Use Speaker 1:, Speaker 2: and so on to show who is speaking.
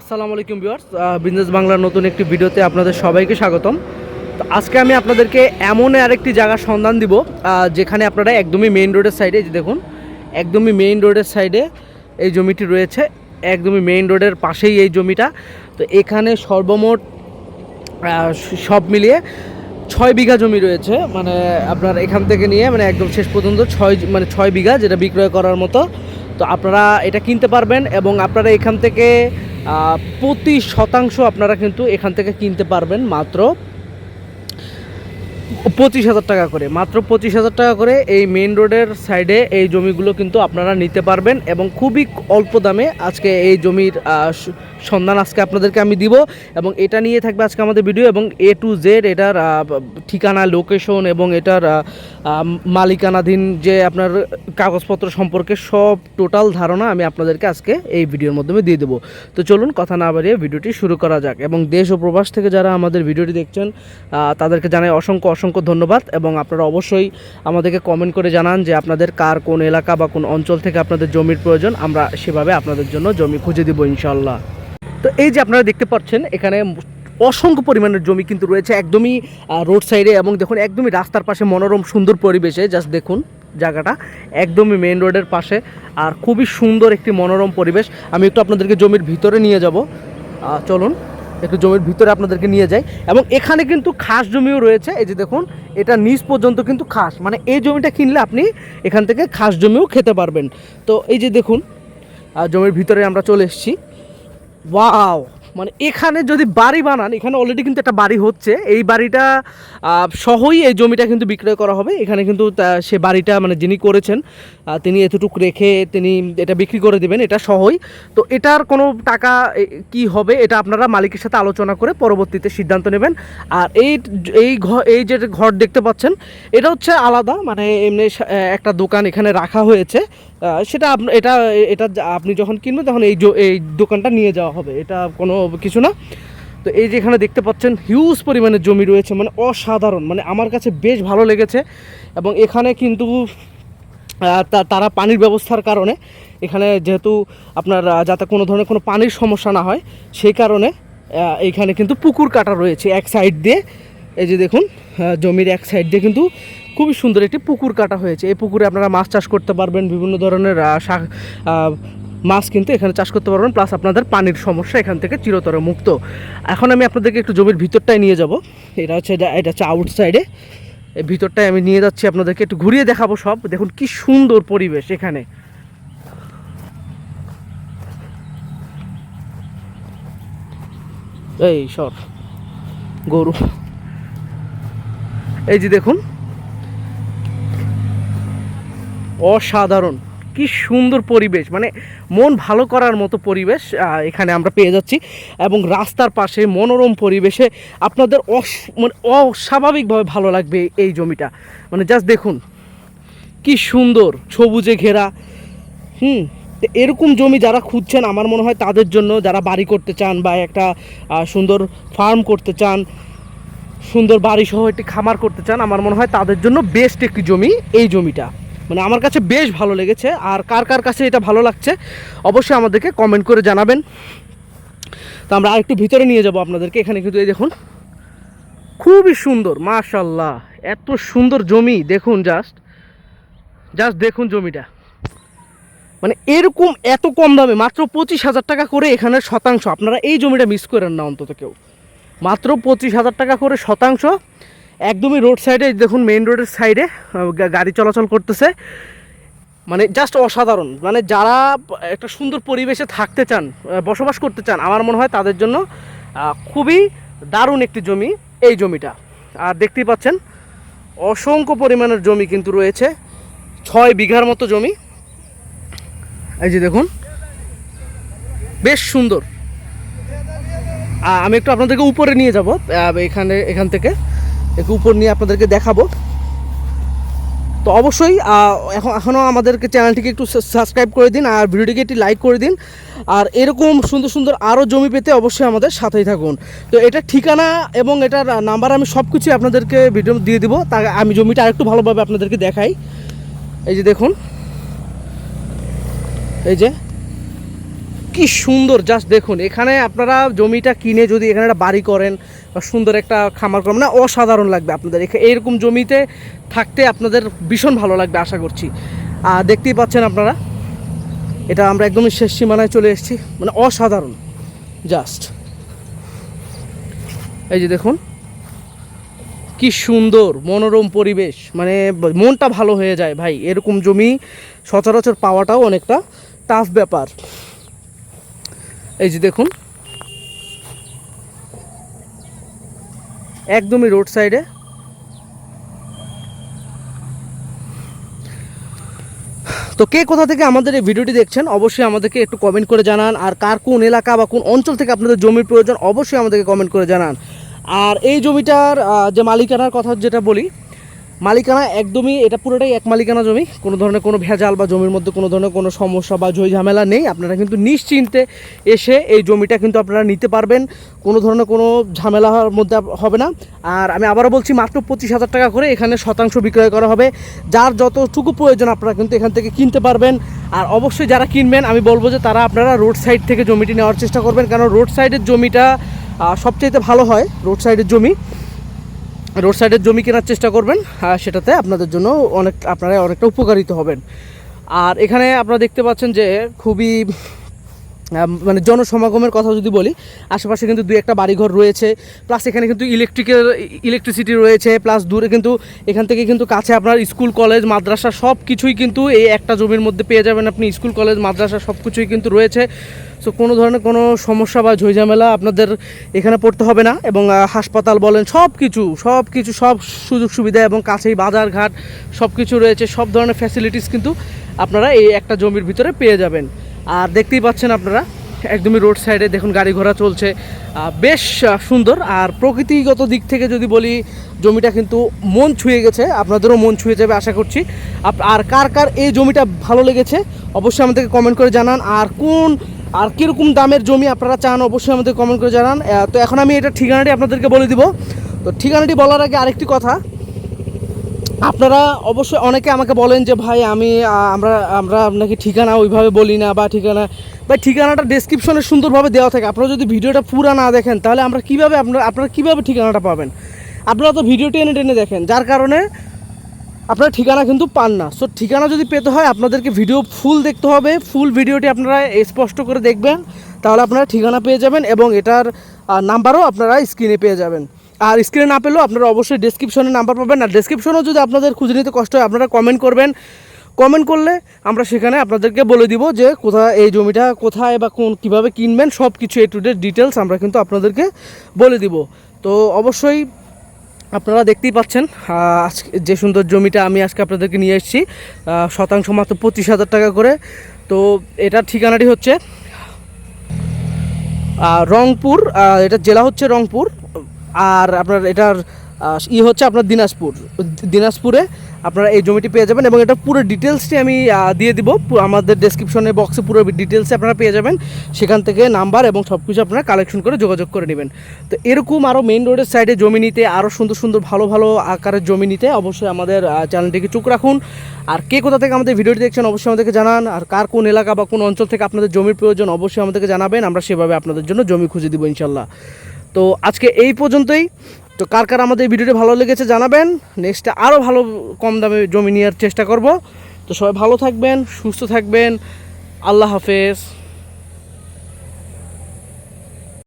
Speaker 1: আসসালামু আলাইকুম viewers business বাংলার নতুন একটি ভিডিওতে আপনাদের সবাইকে স্বাগতম। তো আজকে আমি আপনাদেরকে এমন আরেকটি জায়গার সন্ধান দিব যেখানে আপনারা একদমই মেইন রোডের সাইডে যে দেখুন, একদমই মেইন রোডের সাইডে এই জমিটি রয়েছে, একদমই মেইন রোডের পাশেই এই জমিটা। তো এখানে সর্বমোট সব মিলিয়ে ছয় বিঘা জমি রয়েছে মানে আপনার এখান থেকে নিয়ে মানে একদম শেষ পর্যন্ত ছয় মানে ছয় বিঘা যেটা বিক্রয় করার মতো। তো আপনারা এটা কিনতে পারবেন এবং আপনারা এখান থেকে প্রতি শতাংশ আপনারা কিন্তু এখান থেকে কিনতে পারবেন মাত্র পঁচিশ হাজার টাকা করে, মাত্র পঁচিশ হাজার টাকা করে এই মেন রোডের সাইডে এই জমিগুলো কিন্তু আপনারা নিতে পারবেন এবং খুবই অল্প দামে আজকে এই জমির সন্ধান আজকে আপনাদেরকে আমি দিব এবং এটা নিয়ে থাকবে আজকে আমাদের ভিডিও এবং এ টু জেড এটার ঠিকানা লোকেশন এবং এটার মালিকানাধীন যে আপনার কাগজপত্র সম্পর্কে সব টোটাল ধারণা আমি আপনাদেরকে আজকে এই ভিডিওর মাধ্যমে দিয়ে দেবো। তো চলুন কথা না বাড়িয়ে ভিডিওটি শুরু করা যাক এবং দেশ ও প্রবাস থেকে যারা আমাদের ভিডিওটি দেখছেন তাদেরকে জানাই অসংখ্য অসংখ্য ধন্যবাদ এবং আপনারা অবশ্যই আমাদেরকে কমেন্ট করে জানান যে আপনাদের কার কোন এলাকা বা কোন অঞ্চল থেকে আপনাদের জমির প্রয়োজন। আমরা সেভাবে আপনাদের জন্য জমি খুঁজে দিব ইনশাল্লাহ তো এই যে আপনারা দেখতে পাচ্ছেন, এখানে অসংখ্য পরিমাণের জমি কিন্তু রয়েছে একদমই রোড সাইডে এবং দেখুন একদমই রাস্তার পাশে মনোরম সুন্দর পরিবেশে। জাস্ট দেখুন জায়গাটা একদমই মেন রোডের পাশে আর খুবই সুন্দর একটি মনোরম পরিবেশ। আমি একটু আপনাদেরকে জমির ভিতরে নিয়ে যাব। চলুন। একটু জমির ভিতরে আপনাদেরকে নিয়ে যাই। এবং এখানে কিন্তু খাস জমিও রয়েছে। এই যে দেখুন, এটা নিচ পর্যন্ত কিন্তু খাস। মানে এই জমিটা কিনলে আপনি এখান থেকে খাস জমিও খেতে পারবেন। তো এই যে দেখুন জমির ভিতরে আমরা চলে এসেছি। ওয়াও! মানে এখানে যদি বাড়ি বানান, এখানে অলরেডি কিন্তু একটা বাড়ি হচ্ছে। এই বাড়িটা সহই এই জমিটা কিন্তু বিক্রয় করা হবে। এখানে কিন্তু সে বাড়িটা মানে যিনি করেছেন তিনি এতটুকু রেখে তিনি এটা বিক্রি করে দিবেন, এটা সহই। তো এটার কোনো টাকা কি হবে এটা আপনারা মালিকের সাথে আলোচনা করে পরবর্তীতে সিদ্ধান্ত নেবেন। আর এই এই ঘর এই যে ঘর দেখতে পাচ্ছেন, এটা হচ্ছে আলাদা মানে এমনি একটা দোকান এখানে রাখা হয়েছে। সেটা এটা এটা আপনি যখন কিনবেন তখন এই এই দোকানটা নিয়ে যাওয়া হবে। এটা কোনো কিছু না। তো এই যেখানে দেখতে পাচ্ছেন হিউজ পরিমাণে জমি রয়েছে মানে অসাধারণ মানে আমার কাছে বেশ ভালো লেগেছে। এবং এখানে কিন্তু তারা পানির ব্যবস্থার কারণে, এখানে যেহেতু আপনার যাতে কোনো ধরনের কোনো পানির সমস্যা না হয়, সেই কারণে এইখানে কিন্তু পুকুর কাটা রয়েছে এক সাইড দিয়ে। এই যে দেখুন জমির এক সাইড দিয়ে কিন্তু খুবই সুন্দর একটি পুকুর কাটা হয়েছে। এই পুকুরে আপনারা মাছ চাষ করতে পারবেন, বিভিন্ন ধরনের শাক মাছ কিন্তু এখানে চাষ করতে পারবেন প্লাস আপনাদের পানির সমস্যা এখান থেকে চিরতর মুক্ত। এখন আমি আপনাদেরকে একটু জমির ভিতরটায় নিয়ে যাব। এটা হচ্ছে এটা- হচ্ছে আউট সাইডে এই ভিতরটায় আমি নিয়ে যাচ্ছি আপনাদেরকে, একটু ঘুরিয়ে দেখাবো সব। দেখুন কি সুন্দর পরিবেশ এখানে। এই সর, গরু। এই যে দেখুন। অসাধারণ। কি সুন্দর পরিবেশ। মানে মন ভালো করার মতো পরিবেশ এখানে আমরা পেয়ে যাচ্ছি। এবং রাস্তার পাশে মনোরম পরিবেশে আপনাদের অস মানে অস্বাভাবিকভাবে ভালো লাগবে এই জমিটা। মানে জাস্ট দেখুন, কি সুন্দর সবুজে ঘেরা। হুম এরকম জমি যারা খুঁজছেন, আমার মনে হয় তাদের জন্য যারা বাড়ি করতে চান বা একটা সুন্দর ফার্ম করতে চান সুন্দর বাড়ি সহ একটি খামার করতে চান, আমার মনে হয় তাদের জন্য বেস্ট একটি জমি এই জমিটা। মানে আমার কাছে বেশ ভালো লেগেছে, আর কার কার কাছে এটা ভালো লাগছে অবশ্যই আমাদেরকে কমেন্ট করে জানাবেন। তো আমরা আরেকটু ভিতরে নিয়ে যাব আপনাদেরকে, এখানে কিন্তু এই দেখুন, খুবই সুন্দর মাশাল্লাহ এত সুন্দর জমি, দেখুন জাস্ট জাস্ট দেখুন জমিটা। মানে এরকম এত কম দামে, মাত্র পঁচিশ হাজার টাকা করে এখানে শতাংশ, আপনারা এই জমিটা মিস করেন না অন্তত কেউ। মাত্র পঁচিশ হাজার টাকা করে শতাংশ। একদমই রোড সাইডে দেখুন মেইন রোডের সাইডে গাড়ি চলাচল করতেছে। মানে জাস্ট অসাধারণ। মানে যারা একটা সুন্দর পরিবেশে থাকতে চান বসবাস করতে চান, আমার মনে হয় তাদের জন্য খুবই দারুণ একটি জমি এই জমিটা। আর দেখতেই পাচ্ছেন, অসংখ্য পরিমাণের জমি কিন্তু রয়েছে। ছয় বিঘার মতো জমি। এই যে দেখুন, বেশ সুন্দর। আমি একটু আপনাদেরকে উপরে নিয়ে যাব। এখানে, এখান থেকে। একটু উপর নিয়ে আপনাদেরকে দেখাবো। তো অবশ্যই এখন, এখনও আমাদেরকে চ্যানেলটিকে একটু সাবস্ক্রাইব করে দিন আর ভিডিওটিকে একটি লাইক করে দিন। আর এরকম সুন্দর সুন্দর আরও জমি পেতে অবশ্যই আমাদের সাথেই থাকুন। তো এটা ঠিকানা এবং এটার নাম্বার আমি সব কিছুই আপনাদেরকে ভিডিও দিয়ে দিব। তা আমি জমিটা আরেকটু ভালোভাবে আপনাদেরকে দেখাই। এই যে দেখুন। এই যে কি সুন্দর জাস্ট দেখুন, এখানে আপনারা জমিটা কিনে যদি এখানে একটা বাড়ি করেন বা সুন্দর একটা খামার করেন না অসাধারণ লাগবে আপনাদের। এইরকম জমিতে থাকতে আপনাদের ভীষণ ভালো লাগবে, আশা করছি। আর দেখতেই পাচ্ছেন আপনারা, এটা আমরা একদমই শেষ সীমানায় চলে এসেছি মানে অসাধারণ জাস্ট এই যে দেখুন, কি সুন্দর, মনোরম পরিবেশ মানে মনটা ভালো হয়ে যায় ভাই। এরকম জমি সচরাচর পাওয়াটাও অনেকটা টাফ ব্যাপার। এই যে দেখুন। একদমই রোড সাইডে। তো কে কোথা থেকে আমাদের এই ভিডিওটি দেখছেন, অবশ্যই আমাদেরকে একটু কমেন্ট করে জানান। আর কার কোন এলাকা বা কোন অঞ্চল থেকে আপনাদের জমির প্রয়োজন, অবশ্যই আমাদেরকে কমেন্ট করে জানান। আর এই জমিটার যে মালিকানার কথা যেটা বলি মালিকানা একদমই, এটা পুরোটাই এক মালিকানা জমি। কোনো ধরনের কোনো ভেজাল বা জমির মধ্যে কোনো ধরনের কোনো সমস্যা বা ঝই ঝামেলা নেই। আপনারা কিন্তু নিশ্চিন্তে এসে এই জমিটা কিন্তু আপনারা নিতে পারবেন। কোনো ধরনের কোনো ঝামেলার মধ্যে হবে না। আর আমি আবারও বলছি, মাত্র পঁচিশ হাজার টাকা করে এখানে শতাংশ বিক্রয় করা হবে। যার যতটুকু প্রয়োজন আপনারা কিন্তু এখান থেকে কিনতে পারবেন। আর অবশ্যই যারা কিনবেন, আমি বলব যে তারা আপনারা রোড সাইড থেকে জমিটি নেওয়ার চেষ্টা করবেন। কারণ রোড সাইডের জমিটা সবচাইতে ভালো হয় রোড সাইডের জমি। রোড সাইডের জমি কেনার চেষ্টা করবেন সেটাতে আপনাদের জন্য অনেক, আপনারা অনেকটা উপকারিত হবেন। আর এখানে আপনারা দেখতে পাচ্ছেন যে খুবই মানে জনসমাগমের কথা যদি বলি, আশেপাশে কিন্তু দুই একটা বাড়িঘর রয়েছে প্লাস এখানে কিন্তু ইলেকট্রিকের ইলেকট্রিসিটি রয়েছে প্লাস দূরে কিন্তু, এখান থেকে কিন্তু কাছে আপনার স্কুল কলেজ মাদ্রাসা সব কিছুই কিন্তু এই একটা জমির মধ্যে পেয়ে যাবেন আপনি। স্কুল কলেজ মাদ্রাসা সব কিছুই কিন্তু রয়েছে। সো কোনো ধরনের কোনো সমস্যা বা ঝইঝামেলা আপনাদের এখানে পড়তে হবে না এবং হাসপাতাল বলেন সব কিছু সব কিছু সব সুযোগ সুবিধা এবং কাছেই বাজারঘাট সব কিছু রয়েছে। সব ধরনের ফ্যাসিলিটিস কিন্তু আপনারা এই একটা জমির ভিতরে পেয়ে যাবেন। আর দেখতেই পাচ্ছেন আপনারা, একদমই রোড সাইডে দেখুন গাড়ি ঘোড়া চলছে। বেশ সুন্দর। আর প্রকৃতিগত দিক থেকে যদি বলি, জমিটা কিন্তু মন ছুঁয়ে গেছে। আপনাদেরও মন ছুঁয়ে যাবে, আশা করছি। আর কার কার এই জমিটা ভালো লেগেছে, অবশ্যই আমাদেরকে কমেন্ট করে জানান। আর কোন, আর কীরকম দামের জমি আপনারা চান, অবশ্যই আমাদের কমেন্ট করে জানান। তো এখন আমি এটা ঠিকানাটি আপনাদেরকে বলে দিব। তো ঠিকানাটি বলার আগে আরেকটি কথা। আপনারা অবশ্যই অনেকে আমাকে বলেন যে, ভাই, আমি আমরা আমরা আপনাকে ঠিকানা ওইভাবে বলি না বা ঠিকানা ভাই, ঠিকানাটা ডেসক্রিপশনে সুন্দরভাবে দেওয়া থাকে। আপনারা যদি ভিডিওটা পুরো না দেখেন, তাহলে আমরা কীভাবে আপনারা আপনারা কীভাবে ঠিকানাটা পাবেন? আপনারা তো ভিডিও টেনে টেনে দেখেন, যার কারণে আপনারা ঠিকানা কিন্তু পান না। সো ঠিকানা যদি পেতে হয়, আপনাদেরকে ভিডিও ফুল দেখতে হবে। ফুল ভিডিওটি আপনারা স্পষ্ট করে দেখবেন, তাহলে আপনারা ঠিকানা পেয়ে যাবেন এবং এটার নাম্বারও আপনারা স্ক্রিনে পেয়ে যাবেন। আর স্ক্রিনে না পেলেও আপনারা অবশ্যই ডেসক্রিপশনে নাম্বার পাবেন। আর ডেসক্রিপশনেও যদি আপনাদের খুঁজে নিতে কষ্ট হয়, আপনারা কমেন্ট করবেন। কমেন্ট করলে আমরা সেখানে আপনাদেরকে বলে দিব যে কোথায় এই জমিটা, কোথায় বা কোন, কীভাবে কিনবেন সব কিছু এ টু ডেট ডিটেলস আমরা কিন্তু আপনাদেরকে বলে দিব। তো অবশ্যই আপনারা দেখতেই পাচ্ছেন আজকে যে সুন্দর জমিটা আমি আজকে আপনাদেরকে নিয়ে এসেছি শতাংশ মাত্র পঁচিশ হাজার টাকা করে। তো এটার ঠিকানাটি হচ্ছে রংপুর এটা জেলা হচ্ছে রংপুর। আর আপনার এটার ই হচ্ছে আপনার দিনাজপুর। দিনাজপুরে আপনারা এই জমিটি পেয়ে যাবেন এবং এটা পুরো ডিটেলসটি আমি দিয়ে দিব। আমাদের ডেসক্রিপশনে বক্সে পুরো ডিটেলসে আপনারা পেয়ে যাবেন। সেখান থেকে নাম্বার এবং সব কিছু আপনারা কালেকশন করে যোগাযোগ করে নেবেন। তো এরকম আরও মেইন রোডের সাইডে জমি নিতে আরও সুন্দর সুন্দর ভালো ভালো আকারের জমি নিতে অবশ্যই আমাদের চ্যানেলটিকে চোখ রাখুন। আর কে কোথা থেকে আমাদের ভিডিওটি দেখছেন অবশ্যই আমাদেরকে জানান। আর কার কোন এলাকা বা কোন অঞ্চল থেকে আপনাদের জমির প্রয়োজন অবশ্যই আমাদেরকে জানাবেন। আমরা সেভাবে আপনাদের জন্য জমি খুঁজে দিব ইনশাল্লাহ তো আজকে এই পর্যন্তই। তো কার কার আমাদের ভিডিওটি ভালো লেগেছে জানাবেন। নেক্সটে আরও ভালো কম দামে জমি নেওয়ার চেষ্টা করব। তো সবাই ভালো থাকবেন, সুস্থ থাকবেন। আল্লাহ হাফেজ।